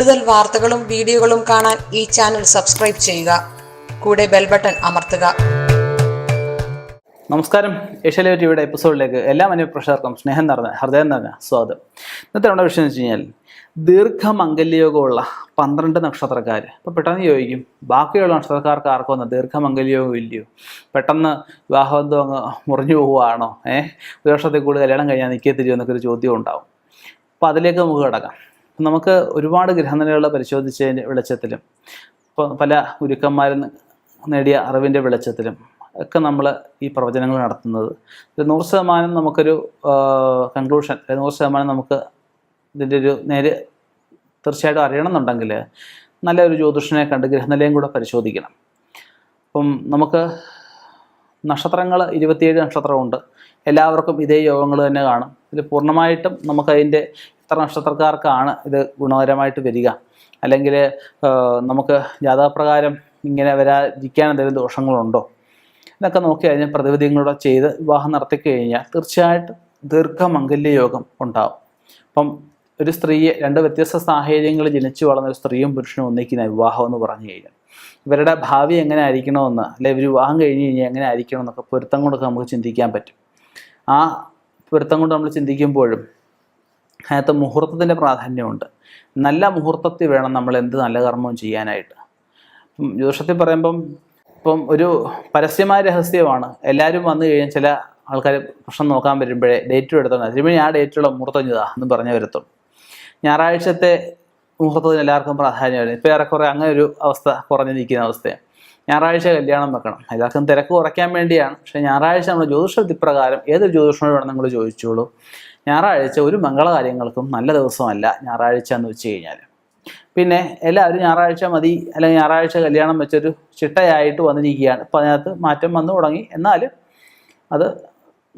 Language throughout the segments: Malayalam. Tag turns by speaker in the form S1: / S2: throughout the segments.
S1: കൂടുതൽ വാർത്തകളും വീഡിയോകളും കാണാൻ ഈ ചാനൽ സബ്സ്ക്രൈബ് ചെയ്യുക. കൂടെ ബെൽ ബട്ടൺ അമർത്തുക.
S2: നമസ്കാരം. ഏഷ്യാലേ ടിവിയുടെ എപ്പിസോഡിലേക്ക് എല്ലാ മനുപ്രഷർക്കും സ്നേഹം നിറഞ്ഞ ഹൃദയം നിറഞ്ഞ സ്വാഗതം. ഇന്നത്തെ നമ്മുടെ വിഷയം വെച്ച് കഴിഞ്ഞാൽ ദീർഘമംഗല്യയോഗമുള്ള പന്ത്രണ്ട് നക്ഷത്രക്കാർ ഇപ്പോൾ പെട്ടെന്ന് ചോദിക്കും ബാക്കിയുള്ള നക്ഷത്രക്കാർക്ക് ആർക്കും ഒന്ന് ദീർഘമംഗല്യയോഗം ഇല്ലയോ? പെട്ടെന്ന് വിവാഹബന്ധം അങ്ങ് മുറിഞ്ഞു പോവുകയാണോ? ഏഹ്? ഒരു വർഷത്തിൽ കൂടുതൽ കല്യാണം കഴിഞ്ഞാൽ നിൽക്കത്തില്ലയോ എന്നൊക്കെ ഒരു ചോദ്യം ഉണ്ടാവും. അപ്പോൾ അതിലേക്ക് നമുക്ക് കിടക്കാം. നമുക്ക് ഒരുപാട് ഗ്രഹനിലകൾ പരിശോധിച്ചതിന്റെ വെളിച്ചത്തിലും പല ഗുരുക്കന്മാരും നേടിയ അറിവിന്റെ വെളിച്ചത്തിലും ഒക്കെ നമ്മൾ ഈ പ്രവചനങ്ങൾ നടത്തുന്നത്. ഒരു നൂറ് ശതമാനം നമുക്കൊരു കൺക്ലൂഷൻ നൂറ് ശതമാനം നമുക്ക് ഇതിന്റെ ഒരു നേര് തീർച്ചയായിട്ടും അറിയണമെന്നുണ്ടെങ്കിൽ നല്ലൊരു ജ്യോതിഷനെ കണ്ട് ഗ്രഹനിലയും കൂടെ പരിശോധിക്കണം. അപ്പം നമുക്ക് നക്ഷത്രങ്ങൾ ഇരുപത്തിയേഴ് നക്ഷത്രമുണ്ട്. എല്ലാവർക്കും ഇതേ യോഗങ്ങൾ തന്നെ കാണും. ഇതിൽ പൂർണമായിട്ടും നമുക്കതിന്റെ ഇത്ര നക്ഷത്രക്കാർക്കാണ് ഇത് ഗുണകരമായിട്ട് വരിക? അല്ലെങ്കിൽ നമുക്ക് ജാതകപ്രകാരം ഇങ്ങനെ വരാതിരിക്കാൻ എന്തെങ്കിലും ദോഷങ്ങളുണ്ടോ? ഇതൊക്കെ നോക്കി കഴിഞ്ഞാൽ പ്രതിവിധികളൂടെ ചെയ്ത് വിവാഹം നടത്തി കഴിഞ്ഞാൽ തീർച്ചയായിട്ടും ദീർഘമംഗല്യ യോഗം ഉണ്ടാവും. അപ്പം ഒരു സ്ത്രീയെ രണ്ട് വ്യത്യസ്ത സാഹചര്യങ്ങളിൽ ജനിച്ചു വളർന്ന ഒരു സ്ത്രീയും പുരുഷനും ഒന്നിക്കുന്ന വിവാഹം എന്ന് പറഞ്ഞു കഴിഞ്ഞാൽ ഇവരുടെ ഭാവി എങ്ങനെ ആയിരിക്കണമെന്ന് അല്ലെ ഇവർ വിവാഹം കഴിഞ്ഞ് കഴിഞ്ഞാൽ എങ്ങനെ ആയിരിക്കണം എന്നൊക്കെ പൊരുത്തം കൊണ്ടൊക്കെ നമുക്ക് ചിന്തിക്കാൻ പറ്റും. ആ പൊരുത്തം കൊണ്ട് നമ്മൾ ചിന്തിക്കുമ്പോഴും അതിനകത്ത് മുഹൂർത്തത്തിന്റെ പ്രാധാന്യമുണ്ട്. നല്ല മുഹൂർത്തത്തിൽ വേണം നമ്മൾ എന്ത് നല്ല കർമ്മവും ചെയ്യാനായിട്ട്. ജ്യോതിഷത്തിൽ പറയുമ്പം ഇപ്പം ഒരു പരസ്യമായ രഹസ്യമാണ്. എല്ലാവരും വന്നു കഴിഞ്ഞാൽ ചില ആൾക്കാർ പ്രശ്നം നോക്കാൻ വരുമ്പോഴേ ഡേറ്റും എടുത്തോണ്ട് തിരുമണി ആ ഡേറ്റുള്ള മുഹൂർത്തം ചെയ്താ എന്ന് പറഞ്ഞ് വരത്തുള്ളൂ ഞായറാഴ്ചത്തെ മുഹൂർത്തത്തിന് എല്ലാവർക്കും പ്രാധാന്യമായിരുന്നു. ഇപ്പോൾ ഏറെക്കുറെ അങ്ങനെ ഒരു അവസ്ഥ കുറഞ്ഞു നിൽക്കുന്ന അവസ്ഥയാണ്. ഞായറാഴ്ച കല്യാണം വെക്കണം. എല്ലാവർക്കും തിരക്ക് കുറയ്ക്കാൻ വേണ്ടിയാണ്. പക്ഷേ ഞായറാഴ്ച നമ്മൾ ജ്യോതിഷ വിധിപ്രകാരം ഏതൊരു ജ്യോതിഷനോട് വേണം നിങ്ങൾ ചോദിച്ചോളൂ. ഞായറാഴ്ച ഒരു മംഗളകാര്യങ്ങൾക്കും നല്ല ദിവസമല്ല ഞായറാഴ്ച എന്ന് വെച്ച് കഴിഞ്ഞാൽ. പിന്നെ എല്ലാവരും ഞായറാഴ്ച മതി അല്ലെങ്കിൽ ഞായറാഴ്ച കല്യാണം വെച്ചൊരു ചിട്ടയായിട്ട് വന്നിരിക്കുകയാണ്. അപ്പോൾ അതിനകത്ത് മാറ്റം വന്നു തുടങ്ങി. എന്നാലും അത്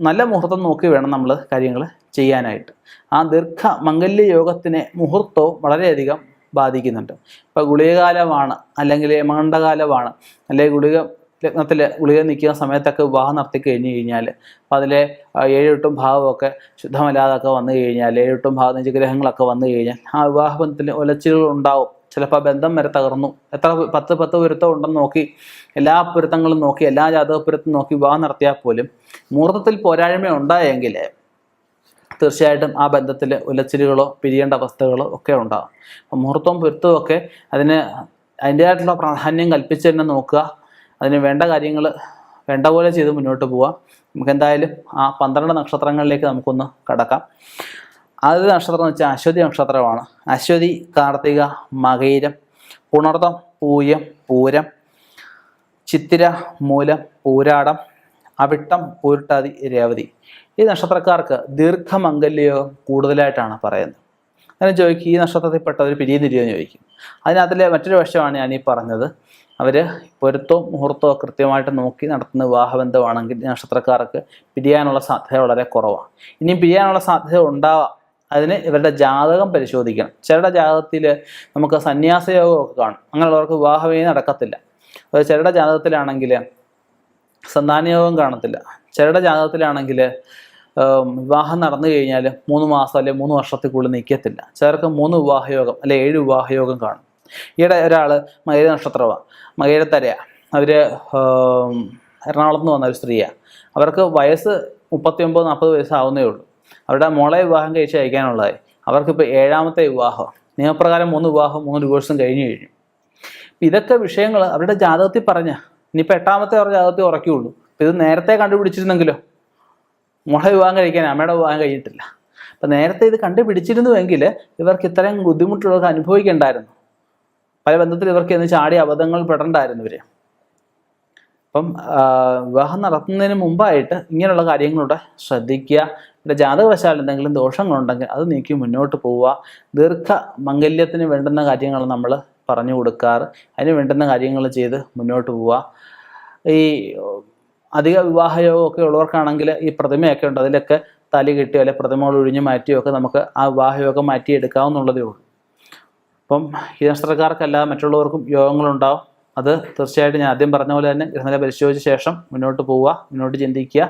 S2: നല്ല മുഹൂർത്തം നോക്കി വേണം നമ്മൾ കാര്യങ്ങൾ ചെയ്യാനായിട്ട്. ആ ദീർഘ മംഗല്യ യോഗത്തിനെ മുഹൂർത്തവും വളരെയധികം ബാധിക്കുന്നുണ്ട്. ഇപ്പോൾ ഗുളികകാലമാണ് അല്ലെങ്കിൽ യമകണ്ഠകാലമാണ് അല്ലെങ്കിൽ ഗുളിക ലഗ്നത്തിൽ ഗുളിക നിൽക്കുന്ന സമയത്തൊക്കെ വിവാഹം നടത്തി കഴിഞ്ഞ് കഴിഞ്ഞാൽ അപ്പോൾ അതിലെ ഏഴെട്ടും ഭാവമൊക്കെ ശുദ്ധമല്ലാതൊക്കെ വന്നു കഴിഞ്ഞാൽ ഏഴെട്ടും ഭാവം നിജഗ്രഹങ്ങളൊക്കെ വന്നു കഴിഞ്ഞാൽ ആ വിവാഹ ബന്ധത്തിൽ ഒലച്ചിലുകൾ ഉണ്ടാവും. ചിലപ്പോൾ ബന്ധം വരെ തകർന്നു. എത്ര പത്ത് പത്ത് പൊരുത്തം ഉണ്ടെന്ന് നോക്കി എല്ലാ പൊരുത്തങ്ങളും നോക്കി എല്ലാ ജാതക പൊരുത്തം നോക്കി വിവാഹം നടത്തിയാൽ പോലും മുഹൂർത്തത്തിൽ പോരായ്മ ഉണ്ടായെങ്കിൽ തീർച്ചയായിട്ടും ആ ബന്ധത്തിൽ ഉലച്ചിലുകളോ പിരിയേണ്ട അവസ്ഥകളോ ഒക്കെ ഉണ്ടാകും അപ്പം മുഹൂർത്തവും പൊരുത്തവും ഒക്കെ അതിന് അതിന്റേതായിട്ടുള്ള പ്രാധാന്യം കൽപ്പിച്ച് തന്നെ നോക്കുക. അതിന് വേണ്ട കാര്യങ്ങൾ വേണ്ട പോലെ ചെയ്ത് മുന്നോട്ട് പോവാം നമുക്ക് എന്തായാലും ആ പന്ത്രണ്ട് നക്ഷത്രങ്ങളിലേക്ക് നമുക്കൊന്ന് കടക്കാം. ആദ്യത്തെ നക്ഷത്രം എന്ന് വെച്ചാൽ അശ്വതി നക്ഷത്രമാണ്. അശ്വതി കാർത്തിക മകയിരം പുണർതം പൂയം പൂരം ചിത്തിര മൂലം പൂരാടം അവിട്ടം പൂരിട്ടാതി രേവതി. ഈ നക്ഷത്രക്കാർക്ക് ദീർഘമംഗല്യയോഗം കൂടുതലായിട്ടാണ് പറയുന്നത്. അങ്ങനെ ചോദിക്കും ഈ നക്ഷത്രത്തിൽപ്പെട്ട ഒരു പിരിയുന്നില്ലയോ എന്ന് ചോദിക്കും. അതിനകത്തിലെ മറ്റൊരു വശമാണ് ഞാൻ ഈ പറഞ്ഞത്. അവർ പൊരുത്തവും മുഹൂർത്തവും കൃത്യമായിട്ട് നോക്കി നടത്തുന്ന വിവാഹബന്ധമാണെങ്കിൽ ബന്ധമാണെങ്കിൽ നക്ഷത്രക്കാർക്ക് പിരിയാനുള്ള സാധ്യത വളരെ കുറവാണ്. ഇനിയും പിരിയാനുള്ള സാധ്യത ഉണ്ടാവാം അതിന് ഇവരുടെ ജാതകം പരിശോധിക്കണം. ചിലരുടെ ജാതകത്തിൽ നമുക്ക് സന്യാസയോഗമൊക്കെ കാണും. അങ്ങനെയുള്ളവർക്ക് വിവാഹമേ നടക്കത്തില്ല. ചിലരുടെ ജാതകത്തിലാണെങ്കിൽ സന്താനയോഗം കാണത്തില്ല. ചിലരുടെ ജാതകത്തിലാണെങ്കിൽ വിവാഹം നടന്നു കഴിഞ്ഞാൽ മൂന്ന് മാസം അല്ലെങ്കിൽ മൂന്ന് വർഷത്തിക്കുള്ളിൽ നിൽക്കത്തില്ല. ചിലർക്ക് മൂന്ന് വിവാഹയോഗം അല്ലെ ഏഴ് വിവാഹയോഗം കാണും. ഈയിടെ ഒരാൾ മകര നക്ഷത്രമാണ് മകരത്തരയാണ് അവർ എറണാകുളത്ത് നിന്ന് വന്ന ഒരു സ്ത്രീയാണ് അവർക്ക് വയസ്സ് മുപ്പത്തി ഒമ്പത് നാൽപ്പത് വയസ്സാവുന്നേ ഉള്ളൂ. അവരുടെ മോളെ വിവാഹം കഴിച്ച് അയക്കാനുള്ളതായി അവർക്കിപ്പോൾ ഏഴാമത്തെ വിവാഹം. നിയമപ്രകാരം മൂന്ന് വിവാഹം മൂന്ന് ഡിവോഴ്സും കഴിഞ്ഞു കഴിഞ്ഞു. ഇതൊക്കെ വിഷയങ്ങൾ അവരുടെ ജാതകത്തിൽ പറഞ്ഞ ഇനിയിപ്പോൾ എട്ടാമത്തെ അവരുടെ ജാതകത്തിൽ ഉറക്കുകയുള്ളൂ ഇത് നേരത്തെ കണ്ടുപിടിച്ചിരുന്നെങ്കിലോ? മോളെ വിവാഹം കഴിക്കാൻ അമ്മയുടെ വിവാഹം കഴിഞ്ഞിട്ടില്ല. അപ്പം നേരത്തെ ഇത് കണ്ടുപിടിച്ചിരുന്നുവെങ്കിൽ ഇവർക്ക് ഇത്രയും ബുദ്ധിമുട്ടുള്ളവർക്ക് അനുഭവിക്കേണ്ടായിരുന്നു. പല ബന്ധത്തിൽ ഇവർക്ക് എന്ന് ചാടി അബദ്ധങ്ങൾ പെടണ്ടായിരുന്നു ഇവർ അപ്പം വിവാഹം നടത്തുന്നതിന് മുമ്പായിട്ട് ഇങ്ങനെയുള്ള കാര്യങ്ങളുടെ ശ്രദ്ധിക്കുക. ഇവിടെ ജാതകവശാൽ എന്തെങ്കിലും ദോഷങ്ങളുണ്ടെങ്കിൽ അത് നീക്കി മുന്നോട്ട് പോവുക. ദീർഘ മംഗല്യത്തിന് വേണ്ടുന്ന കാര്യങ്ങൾ നമ്മൾ പറഞ്ഞു കൊടുക്കാറ് അതിന് വേണ്ടുന്ന കാര്യങ്ങൾ ചെയ്ത് മുന്നോട്ട് പോവുക ഈ അധിക വിവാഹയോഗമൊക്കെ ഉള്ളവർക്കാണെങ്കിൽ ഈ പ്രതിമയൊക്കെ ഉണ്ട്. അതിലൊക്കെ തലി കെട്ടിയോ അല്ലെ പ്രതിമകൾ ഒഴിഞ്ഞു മാറ്റിയോ ഒക്കെ നമുക്ക് ആ വിവാഹയോഗം മാറ്റിയെടുക്കാവുന്നുള്ളതേ ഉള്ളൂ. അപ്പം ഈ നക്ഷത്രക്കാർക്കല്ലാതെ മറ്റുള്ളവർക്കും യോഗങ്ങളുണ്ടാവും. അത് തീർച്ചയായിട്ടും ഞാൻ ആദ്യം പറഞ്ഞ പോലെ തന്നെ ഗ്രഹനില പരിശോധിച്ച ശേഷം മുന്നോട്ട് പോവുക മുന്നോട്ട് ചിന്തിക്കുക.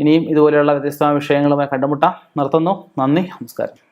S2: ഇനിയും ഇതുപോലെയുള്ള വ്യത്യസ്തമായ വിഷയങ്ങളുമായി കണ്ടുമുട്ടാം. നിർത്തുന്നു. നന്ദി. നമസ്കാരം.